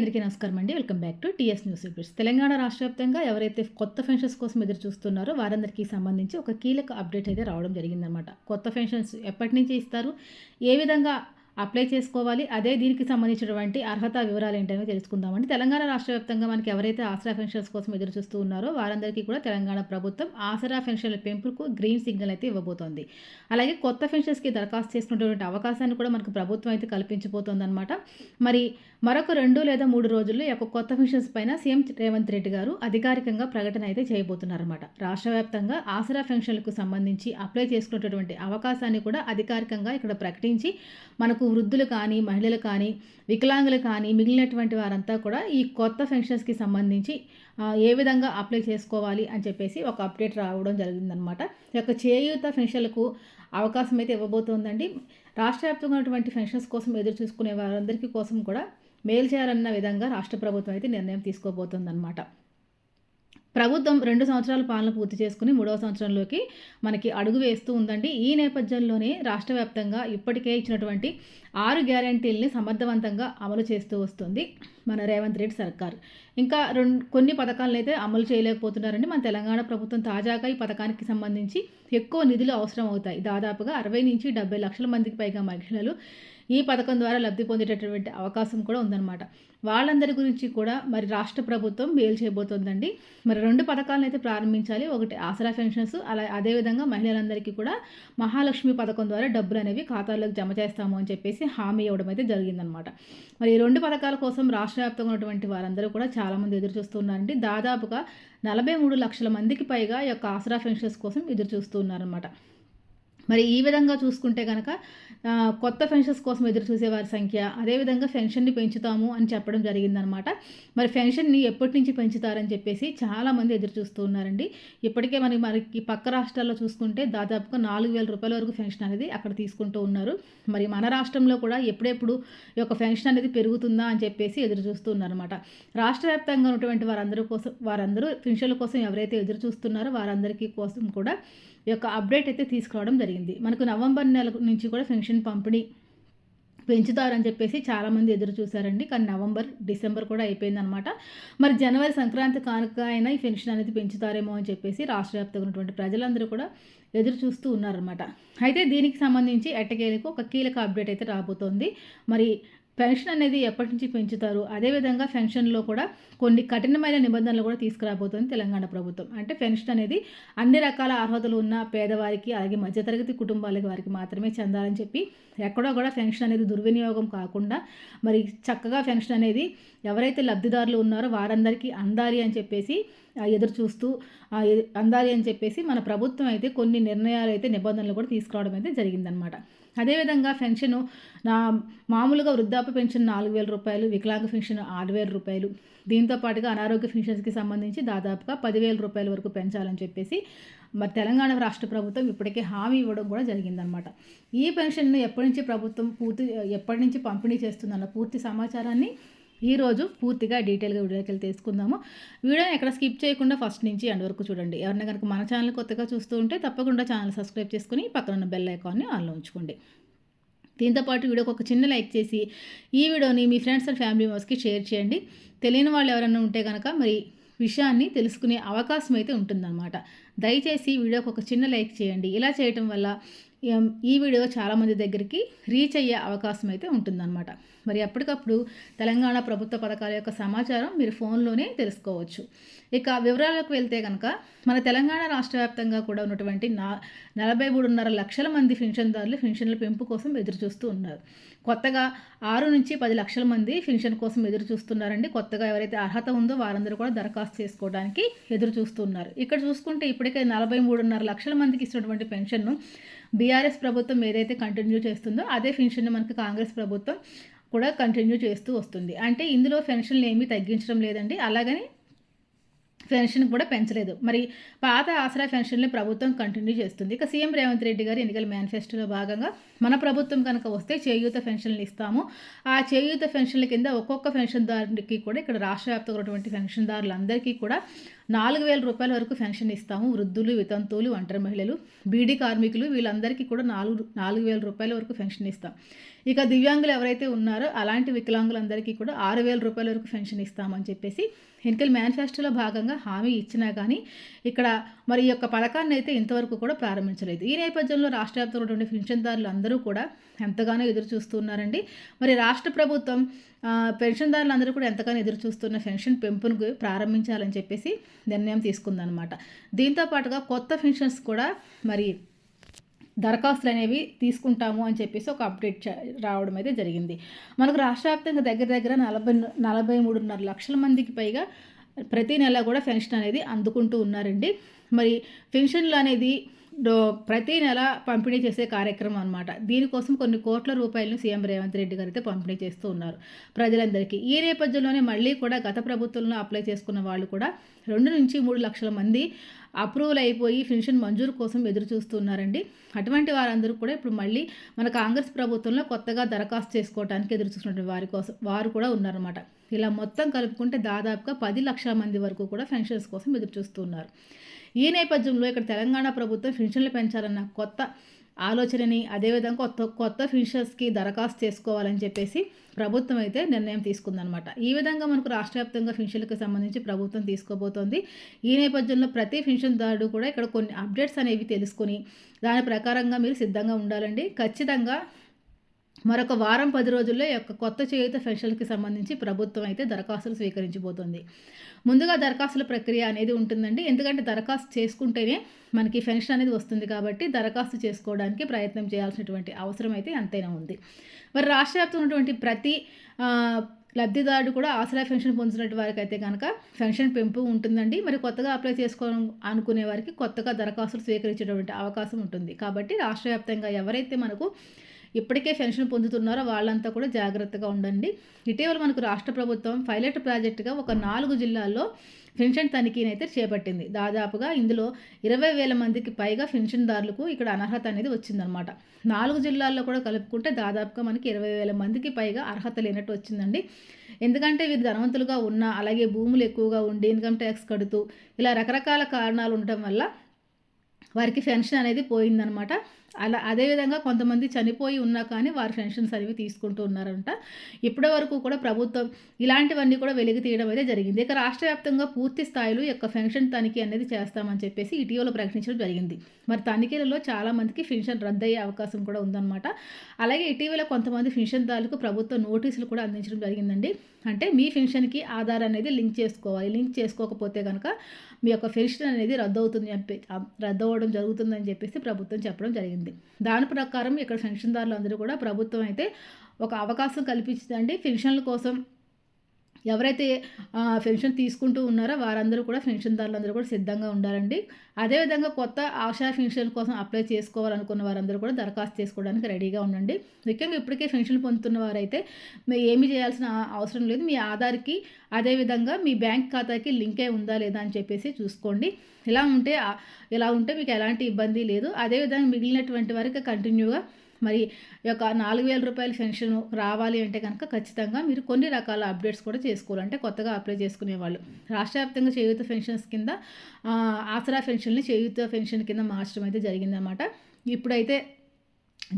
అందరికీ నమస్కారం అండి. Welcome back to TS news reports. Telangana రాష్ట్ర వ్యాప్తంగా ఎవరైతే కొత్త పెన్షన్స్ కోసం ఎదురు చూస్తున్నారో వారందరికీ సంబంధించి ఒక కీలక అప్డేట్ అయితే రావడం జరిగిందనమాట కొత్త పెన్షన్స్ ఎప్పటి నుంచి ఇస్తారు? ఏ విధంగా అప్లై చేసుకోవాలి. అదే దీనికి సంబంధించినటువంటి అర్హత వివరాలు ఏంటనేవి తెలుసుకుందామండి. తెలంగాణ రాష్ట్ర వ్యాప్తంగా మనకి ఎవరైతే ఆసరా పెన్షన్స్ కోసం ఎదురు చూస్తూ ఉన్నారో వారందరికీ కూడా తెలంగాణ ప్రభుత్వం ఆసరా పెన్షన్ల పెంపుకు గ్రీన్ సిగ్నల్ అయితే ఇవ్వబోతోంది. అలాగే కొత్త పెన్షన్స్కి దరఖాస్తు చేసుకునేటువంటి అవకాశాన్ని కూడా మనకు ప్రభుత్వం అయితే కల్పించబోతోంది అనమాట మరి మరొక రెండు లేదా మూడు రోజుల్లో ఈ యొక్క కొత్త పెన్షన్స్ పైన సీఎం రేవంత్ రెడ్డి గారు అధికారికంగా ప్రకటన అయితే చేయబోతున్నారన్నమాట. రాష్ట్ర వ్యాప్తంగా ఆసరా పెన్షన్లకు సంబంధించి అప్లై చేసుకునేటటువంటి అవకాశాన్ని కూడా అధికారికంగా ఇక్కడ ప్రకటించి మనకు వృద్ధులు కానీ మహిళలు కానీ వికలాంగులు కానీ మిగిలినటువంటి వారంతా కూడా ఈ కొత్త పెన్షన్స్కి సంబంధించి ఏ విధంగా అప్లై చేసుకోవాలి అని చెప్పేసి ఒక అప్డేట్ రావడం జరిగిందనమాట ఈ యొక్క చేయూత పెన్షన్లకు అవకాశం అయితే ఇవ్వబోతోందండి. రాష్ట్ర వ్యాప్తంగా ఉన్నటువంటి పెన్షన్స్ కోసం ఎదురు చూసుకునే వారందరికీ కోసం కూడా మేలు చేయాలన్న విధంగా రాష్ట్ర ప్రభుత్వం అయితే నిర్ణయం తీసుకోబోతుందన్నమాట. ప్రభుత్వం రెండు సంవత్సరాల పాలన పూర్తి చేసుకుని మూడవ సంవత్సరంలోకి మనకి అడుగు వేస్తూ ఉందండి. ఈ నేపథ్యంలోనే రాష్ట్ర వ్యాప్తంగా ఇప్పటికే ఇచ్చినటువంటి ఆరు గ్యారంటీల్ని సమర్థవంతంగా అమలు చేస్తూ వస్తుంది మన రేవంత్ రెడ్డి సర్కార్. ఇంకా రెండు కొన్ని పథకాలను అయితే అమలు చేయలేకపోతున్నారండి. మన తెలంగాణ ప్రభుత్వం తాజాగా ఈ పథకానికి సంబంధించి ఎక్కువ నిధులు అవసరం అవుతాయి దాదాపుగా అరవై నుంచి డెబ్బై లక్షల మందికి పైగా మహిళలు ఈ పథకం ద్వారా లబ్ధి పొందేటటువంటి అవకాశం కూడా ఉందన్నమాట. వాళ్ళందరి గురించి కూడా మరి రాష్ట్ర ప్రభుత్వం మేలు చేయబోతోందండి. మరి రెండు పథకాలను అయితే ప్రారంభించాలి. ఒకటి ఆసరా పెన్షన్స్ అలా అదేవిధంగా మహిళలందరికీ కూడా మహాలక్ష్మి పథకం ద్వారా డబ్బులు అనేవి ఖాతాల్లోకి జమ చేస్తాము అని చెప్పేసి హామీ ఇవ్వడం అయితే జరిగిందనమాట మరి ఈ రెండు పథకాల కోసం రాష్ట్ర వ్యాప్తంగా ఉన్నటువంటి వారందరూ కూడా చాలామంది ఎదురు చూస్తున్నారండి. దాదాపుగా నలభై మూడు లక్షల మందికి పైగా ఈ యొక్క ఆసరా పెన్షన్స్ కోసం ఎదురు చూస్తున్నారనమాట మరి ఈ విధంగా చూసుకుంటే కనుక కొత్త పెన్షన్స్ కోసం ఎదురు చూసేవారి సంఖ్య అదేవిధంగా పెన్షన్ని పెంచుతాము అని చెప్పడం జరిగిందనమాట. మరి పెన్షన్ని ఎప్పటి నుంచి పెంచుతారని చెప్పేసి చాలామంది ఎదురు చూస్తూ ఉన్నారండి. ఇప్పటికే మనకి మనకి పక్క రాష్ట్రాల్లో చూసుకుంటే దాదాపుగా నాలుగు వేల రూపాయల వరకు పెన్షన్ అనేది అక్కడ తీసుకుంటూ ఉన్నారు. మరి మన రాష్ట్రంలో కూడా ఎప్పుడెప్పుడు ఈ యొక్క పెన్షన్ అనేది పెరుగుతుందా అని చెప్పేసి ఎదురు చూస్తూ ఉన్నారనమాట. రాష్ట్ర వ్యాప్తంగా ఉన్నటువంటి వారందరూ కోసం వారందరూ పెన్షన్ల కోసం ఎవరైతే ఎదురు చూస్తున్నారో వారందరికీ కోసం కూడా యొక్క అప్డేట్ అయితే తీసుకురావడం జరిగింది. మనకు నవంబర్ నెల నుంచి కూడా పెన్షన్ పంపిణీ పెంచుతారని చెప్పేసి చాలామంది ఎదురు చూశారండి. కానీ నవంబర్ డిసెంబర్ కూడా అయిపోయిందనమాట. మరి జనవరి సంక్రాంతి కానుక అయినా ఈ పెన్షన్ అనేది పెంచుతారేమో అని చెప్పేసి రాష్ట్ర వ్యాప్తంగా ఉన్నటువంటి ప్రజలందరూ కూడా ఎదురు చూస్తూ ఉన్నారనమాట. అయితే దీనికి సంబంధించి ఎట్టకేలకు ఒక కీలక అప్డేట్ అయితే రాబోతోంది. మరి పెన్షన్ అనేది ఎప్పటి నుంచి పెంచుతారు? అదేవిధంగా పెన్షన్లో కూడా కొన్ని కఠినమైన నిబంధనలు కూడా తీసుకురాబోతుంది తెలంగాణ ప్రభుత్వం. అంటే పెన్షన్ అనేది అన్ని రకాల అర్హతలు ఉన్న పేదవారికి అలాగే మధ్యతరగతి కుటుంబాలకి వారికి మాత్రమే చెందాలని చెప్పి ఎక్కడో కూడా పెన్షన్ అనేది దుర్వినియోగం కాకుండా మరి చక్కగా పెన్షన్ అనేది ఎవరైతే లబ్ధిదారులు ఉన్నారో వారందరికీ అందాలి అని చెప్పేసి ఎదురు చూస్తూ అందాలి అని చెప్పేసి మన ప్రభుత్వం అయితే కొన్ని నిర్ణయాలు అయితే నిబంధనలు కూడా తీసుకురావడం అయితే జరిగిందనమాట. అదేవిధంగా పెన్షన్ నా మామూలుగా వృద్ధాప్య పెన్షన్ నాలుగు వేల రూపాయలు వికలాంగ పెన్షన్ ఆరు వేల రూపాయలు దీంతో పాటుగా అనారోగ్య పెన్షన్స్కి సంబంధించి దాదాపుగా పదివేల రూపాయల వరకు పెంచాలని చెప్పేసి మరి తెలంగాణ రాష్ట్ర ప్రభుత్వం ఇప్పటికే హామీ ఇవ్వడం కూడా జరిగిందనమాట. ఈ పెన్షన్ను ఎప్పటి నుంచి ప్రభుత్వం పూర్తి ఎప్పటి నుంచి పంపిణీ చేస్తుందన్న పూర్తి సమాచారాన్ని ఈరోజు పూర్తిగా డీటెయిల్గా వీడియోకి వెళ్ళి తెలుసుకుందాము. వీడియోని ఎక్కడ స్కిప్ చేయకుండా ఫస్ట్ నుంచి ఎండ్ వరకు చూడండి. ఎవరైనా కనుక మన ఛానల్ కొత్తగా చూస్తూ ఉంటే తప్పకుండా ఛానల్ సబ్స్క్రైబ్ చేసుకుని పక్కన ఉన్న బెల్ ఐకాన్ని ఆన్లో ఉంచుకోండి. దీంతోపాటు వీడియోకి ఒక చిన్న లైక్ చేసి ఈ వీడియోని మీ ఫ్రెండ్స్ అండ్ ఫ్యామిలీ మెంబర్స్కి షేర్ చేయండి. తెలియని వాళ్ళు ఎవరైనా ఉంటే కనుక మరి విషయాన్ని తెలుసుకునే అవకాశం అయితే ఉంటుందన్నమాట. దయచేసి వీడియోకి ఒక చిన్న లైక్ చేయండి. ఇలా చేయటం వల్ల ఈ వీడియో చాలామంది దగ్గరికి రీచ్ అయ్యే అవకాశం అయితే ఉంటుందన్నమాట. మరి ఎప్పటికప్పుడు తెలంగాణ ప్రభుత్వ పథకాల యొక్క సమాచారం మీరు ఫోన్లోనే తెలుసుకోవచ్చు. ఇక వివరాలకు వెళ్తే కనుక మన తెలంగాణ రాష్ట్ర వ్యాప్తంగా కూడా ఉన్నటువంటి నా నలభై మూడున్నర లక్షల మంది పెన్షన్దారులు పెన్షన్ల పెంపు కోసం ఎదురు చూస్తూ ఉన్నారు. కొత్తగా ఆరు నుంచి పది లక్షల మంది పెన్షన్ కోసం ఎదురు చూస్తున్నారండి కొత్తగా ఎవరైతే అర్హత ఉందో వారందరూ కూడా దరఖాస్తు చేసుకోవడానికి ఎదురు చూస్తున్నారు ఇక్కడ చూసుకుంటే ఇప్పటికే నలభై మూడున్నర లక్షల మందికి ఇచ్చినటువంటి పెన్షన్ను బీఆర్ఎస్ ప్రభుత్వం ఏదైతే కంటిన్యూ చేస్తుందో అదే పెన్షన్ మనకి కాంగ్రెస్ ప్రభుత్వం కూడా కంటిన్యూ చేస్తూ వస్తుంది. అంటే ఇందులో పెన్షన్లు ఏమీ తగ్గించడం లేదండి. అలాగని పెన్షన్ కూడా పెంచలేదు. మరి పాత ఆసరా పెన్షన్లు ప్రభుత్వం కంటిన్యూ చేస్తుంది. ఇక సీఎం రేవంత్ రెడ్డి గారు ఎన్నికల మేనిఫెస్టోలో భాగంగా మన ప్రభుత్వం కనుక వస్తే చేయూత పెన్షన్లు ఇస్తాము. ఆ చేయూత పెన్షన్ల కింద ఒక్కొక్క పెన్షన్దారునికి కూడా ఇక్కడ రాష్ట్ర వ్యాప్తంగా ఉన్నటువంటి పెన్షన్దారులందరికీ కూడా నాలుగు వేల రూపాయల వరకు పెన్షన్ ఇస్తాము. వృద్ధులు వితంతువులు ఒంటరి మహిళలు బీడీ కార్మికులు వీళ్ళందరికీ కూడా నాలుగు నాలుగు వేల రూపాయల వరకు పెన్షన్ ఇస్తాం. ఇక దివ్యాంగులు ఎవరైతే ఉన్నారో అలాంటి వికలాంగులందరికీ కూడా ఆరు వేల రూపాయల వరకు పెన్షన్ ఇస్తామని చెప్పేసి ఎన్నికల మేనిఫెస్టోలో భాగంగా హామీ ఇచ్చినా కానీ ఇక్కడ మరి ఈ యొక్క పథకాన్ని అయితే ఇంతవరకు కూడా ప్రారంభించలేదు. ఈ నేపథ్యంలో రాష్ట్ర వ్యాప్తంగా ఉన్నటువంటి పెన్షన్దారులు అందరూ కూడా ఎంతగానో ఎదురు చూస్తున్నారండి. మరి రాష్ట్ర ప్రభుత్వం పెన్షన్దారులందరూ కూడా ఎంతగానో ఎదురు చూస్తున్న పెన్షన్ పెంపును ప్రారంభించాలని చెప్పేసి నిర్ణయం తీసుకుందనమాట దీంతో పాటుగా కొత్త పెన్షన్స్ కూడా మరి దరఖాస్తులు అనేవి తీసుకుంటాము అని చెప్పేసి ఒక అప్డేట్ రావడం అయితే జరిగింది. మనకు రాష్ట్ర వ్యాప్తంగా దగ్గర దగ్గర నలభై నలభై మూడున్నర లక్షల మందికి పైగా ప్రతి నెల కూడా పెన్షన్ అనేది అందుకుంటూ ఉన్నారండి. మరి పెన్షన్లు అనేది ప్రతి నెల పంపిణీ చేసే కార్యక్రమం అనమాట దీనికోసం కొన్ని కోట్ల రూపాయలను సీఎం రేవంత్ రెడ్డి గారు అయితే పంపిణీ చేస్తూ ఉన్నారు. ప్రజలందరికీ ఈ నేపథ్యంలోనే మళ్ళీ కూడా గత ప్రభుత్వంలో అప్లై చేసుకున్న వాళ్ళు కూడా రెండు నుంచి మూడు లక్షల మంది అప్రూవల్ అయిపోయి పెన్షన్ మంజూరు కోసం ఎదురు చూస్తున్నారండి. అటువంటి వారందరూ కూడా ఇప్పుడు మళ్ళీ మన కాంగ్రెస్ ప్రభుత్వంలో కొత్తగా దరఖాస్తు చేసుకోవడానికి ఎదురు చూస్తున్నటువంటి వారి కోసం వారు కూడా ఉన్నారన్నమాట. ఇలా మొత్తం కలుపుకుంటే దాదాపుగా పది లక్షల మంది వరకు కూడా పెన్షన్స్ కోసం ఎదురు చూస్తున్నారు. ఈ నేపథ్యంలో ఇక్కడ తెలంగాణ ప్రభుత్వం పెన్షన్లు పెంచాలన్న కొత్త ఆలోచనని అదేవిధంగా కొత్త కొత్త ఫిషర్స్కి దరఖాస్తు చేసుకోవాలని చెప్పేసి ప్రభుత్వం అయితే నిర్ణయం తీసుకుందనమాట ఈ విధంగా మనకు రాష్ట్ర వ్యాప్తంగా ఫిన్షన్లకు సంబంధించి ప్రభుత్వం తీసుకోబోతోంది. ఈ నేపథ్యంలో ప్రతి ఫిన్షన్దారుడు కూడా ఇక్కడ కొన్ని అప్డేట్స్ అనేవి తెలుసుకుని దాని ప్రకారంగా మీరు సిద్ధంగా ఉండాలండి. ఖచ్చితంగా మరొక వారం పది రోజుల్లో యొక్క కొత్త చేయుత పెన్షన్కి సంబంధించి ప్రభుత్వం అయితే దరఖాస్తులు స్వీకరించబోతోంది. ముందుగా దరఖాస్తుల ప్రక్రియ అనేది ఉంటుందండి. ఎందుకంటే దరఖాస్తు చేసుకుంటేనే మనకి పెన్షన్ అనేది వస్తుంది కాబట్టి దరఖాస్తు చేసుకోవడానికి ప్రయత్నం చేయాల్సినటువంటి అవసరం అయితే ఎంతైనా ఉంది. మరి రాష్ట్ర వ్యాప్తంగా ఉన్నటువంటి ప్రతి లబ్ధిదారుడు కూడా ఆసరా పెన్షన్ పొందినటువంటి వారికి అయితే కనుక పెన్షన్ పెంపు ఉంటుందండి. మరి కొత్తగా అప్లై చేసుకోవాలని అనుకునే వారికి కొత్తగా దరఖాస్తులు స్వీకరించేటువంటి అవకాశం ఉంటుంది. కాబట్టి రాష్ట్ర వ్యాప్తంగా ఎవరైతే మనకు ఇప్పటికే పెన్షన్ పొందుతున్నారో వాళ్ళంతా కూడా జాగ్రత్తగా ఉండండి. ఇటీవల మనకు రాష్ట్ర ప్రభుత్వం పైలట్ ప్రాజెక్టుగా ఒక నాలుగు జిల్లాల్లో పెన్షన్ తనిఖీని అయితే చేపట్టింది. దాదాపుగా ఇందులో ఇరవై వేల మందికి పైగా పెన్షన్దారులకు ఇక్కడ అనర్హత అనేది వచ్చిందనమాట నాలుగు జిల్లాల్లో కూడా కలుపుకుంటే దాదాపుగా మనకి ఇరవై వేల మందికి పైగా అర్హత లేనట్టు వచ్చిందండి. ఎందుకంటే వీరు ధనవంతులుగా ఉన్న అలాగే భూములు ఎక్కువగా ఉండి ఇన్కమ్ ట్యాక్స్ కడుతూ ఇలా రకరకాల కారణాలు ఉండటం వల్ల వారికి పెన్షన్ అనేది పోయిందనమాట అలా అదేవిధంగా కొంతమంది చనిపోయి ఉన్నా కానీ వారి పెన్షన్స్ అనేవి తీసుకుంటూ ఉన్నారంట. ఇప్పటి వరకు కూడా ప్రభుత్వం ఇలాంటివన్నీ కూడా వెలిగి తీయడం అయితే జరిగింది. ఇక రాష్ట్ర వ్యాప్తంగా పూర్తి స్థాయిలో యొక్క పెన్షన్ తనిఖీ అనేది చేస్తామని చెప్పేసి ఇటీవల ప్రకటించడం జరిగింది. మరి తనిఖీలలో చాలామందికి పెన్షన్ రద్దయ్యే అవకాశం కూడా ఉందన్నమాట. అలాగే ఇటీవల కొంతమంది పెన్షన్దారులకు ప్రభుత్వం నోటీసులు కూడా అందించడం జరిగిందండి. అంటే మీ పెన్షన్కి ఆధార్ అనేది లింక్ చేసుకోవాలి. లింక్ చేసుకోకపోతే కనుక మీ యొక్క పెన్షన్ అనేది రద్దు అవుతుంది చెప్పి రద్దు అవ్వడం జరుగుతుందని చెప్పేసి ప్రభుత్వం చెప్పడం జరిగింది. దాని ప్రకారం ఇక్కడ పెన్షన్దారులు అందరూ కూడా ప్రభుత్వం అయితే ఒక అవకాశం కల్పించిందండి. పెన్షన్ల కోసం ఎవరైతే పెన్షన్ తీసుకుంటూ ఉన్నారో వారందరూ కూడా పెన్షన్దారులందరూ కూడా సిద్ధంగా ఉండాలండి. అదేవిధంగా కొత్త ఆశా పెన్షన్ కోసం అప్లై చేసుకోవాలనుకున్న వారందరూ కూడా దరఖాస్తు చేసుకోవడానికి రెడీగా ఉండండి. ముఖ్యంగా ఇప్పటికే పెన్షన్ పొందుతున్న వారైతే మీరు ఏమి చేయాల్సిన అవసరం లేదు. మీ ఆధార్కి అదేవిధంగా మీ బ్యాంక్ ఖాతాకి లింక్ అయి ఉందా లేదా అని చెప్పేసి చూసుకోండి. ఇలా ఉంటే ఇలా ఉంటే మీకు ఎలాంటి ఇబ్బంది లేదు. అదేవిధంగా మిగిలినటువంటి వరకు కంటిన్యూగా మరి యొక్క నాలుగు వేల రూపాయల పెన్షన్ రావాలి అంటే కనుక ఖచ్చితంగా మీరు కొన్ని రకాల అప్డేట్స్ కూడా చేసుకోవాలంటే కొత్తగా అప్లై చేసుకునేవాళ్ళు రాష్ట్ర వ్యాప్తంగా చేయూత పెన్షన్స్ కింద ఆసరా పెన్షన్ని చేయూత పెన్షన్ కింద మార్చడం అయితే జరిగిందనమాట ఇప్పుడైతే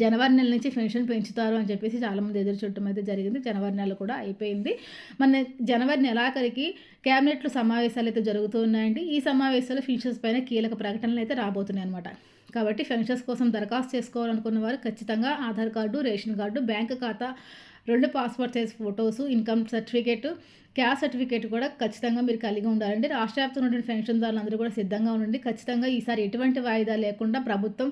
జనవరి నెల నుంచి పెన్షన్ పెంచుతారు అని చెప్పేసి చాలామంది ఎదురు చూడటం అయితే జరిగింది. జనవరి నెల కూడా అయిపోయింది. మన జనవరి నెలాఖరికి క్యాబినెట్లు సమావేశాలు అయితే జరుగుతూ ఉన్నాయండి. ఈ సమావేశాలు పెన్షన్స్ పైన కీలక ప్రకటనలు అయితే రాబోతున్నాయి అనమాట కాబట్టి పెన్షన్స్ కోసం దరఖాస్తు చేసుకోవాలనుకున్న వారు ఖచ్చితంగా Aadhaar card ration card bank ఖాతా రెండు passport size photos income certificate caste certificate కూడా ఖచ్చితంగా మీరు కలిగి ఉండాలండి. రాష్ట్ర వ్యాప్తంగా ఉన్నటువంటి పెన్షన్దారులందరూ కూడా సిద్ధంగా ఉండండి. ఖచ్చితంగా ఈసారి ఎటువంటి వాయిదా లేకుండా ప్రభుత్వం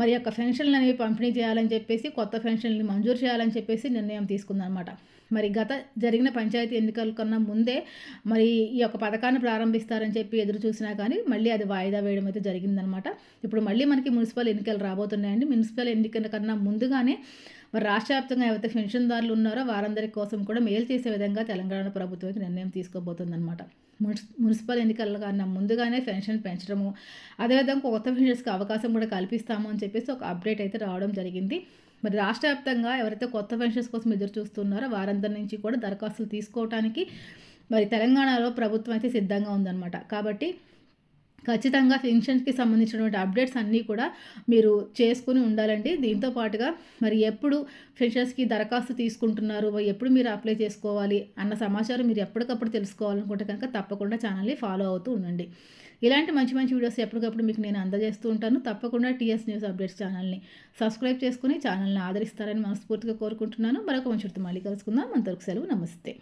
మరి యొక్క పెన్షన్లు అనేవి పంపిణీ చేయాలని చెప్పేసి కొత్త పెన్షన్లు మంజూరు చేయాలని చెప్పేసి నిర్ణయం తీసుకుందనమాట మరి గత జరిగిన పంచాయతీ ఎన్నికల కన్నా ముందే మరి ఈ యొక్క పథకాన్ని ప్రారంభిస్తారని చెప్పి ఎదురు చూసినా కానీ మళ్ళీ అది వాయిదా వేయడం అయితే జరిగిందనమాట. ఇప్పుడు మళ్ళీ మనకి మున్సిపల్ ఎన్నికలు రాబోతున్నాయండి. మున్సిపల్ ఎన్నికల కన్నా ముందుగానే మరి రాష్ట్ర వ్యాప్తంగా ఎవరైతే పెన్షన్దారులు ఉన్నారో వారందరి కోసం కూడా మేలు చేసే విధంగా తెలంగాణ ప్రభుత్వం నిర్ణయం తీసుకోబోతుందన్నమాట. మున్సిపల్ ఎన్నికల కన్నా ముందుగానే పెన్షన్ పెంచడము అదేవిధంగా కొత్త పెన్షన్స్కి అవకాశం కూడా కల్పిస్తాము అని చెప్పేసి ఒక అప్డేట్ అయితే రావడం జరిగింది. మరి రాష్ట్ర వ్యాప్తంగా ఎవరైతే కొత్త పెన్షన్స్ కోసం ఎదురు చూస్తున్నారో వారందరి నుంచి కూడా దరఖాస్తులు తీసుకోవడానికి మరి తెలంగాణలో ప్రభుత్వం అయితే సిద్ధంగా ఉందన్నమాట. కాబట్టి ఖచ్చితంగా పెన్షన్కి సంబంధించినటువంటి అప్డేట్స్ అన్నీ కూడా మీరు చేసుకుని ఉండాలండి. దీంతో పాటుగా మరి ఎప్పుడు పెన్షన్స్కి దరఖాస్తు తీసుకుంటున్నారు ఎప్పుడు మీరు అప్లై చేసుకోవాలి అన్న సమాచారం మీరు ఎప్పటికప్పుడు తెలుసుకోవాలనుకుంటే కనుక తప్పకుండా ఛానల్ని ఫాలో అవుతూ ఉండండి. ఇలాంటి మంచి మంచి వీడియోస్ ఎప్పటికప్పుడు మీకు నేను అందజేస్తూ ఉంటాను. తప్పకుండా టీఎస్ న్యూస్ అప్డేట్స్ ఛానల్ని సబ్స్క్రైబ్ చేసుకుని ఛానల్ని ఆదరిస్తారని మనస్ఫూర్తిగా కోరుకుంటున్నాను. మరొక మంచి మళ్ళీ కలుసుకుందాం. అంతవరకు సెలవు. నమస్తే.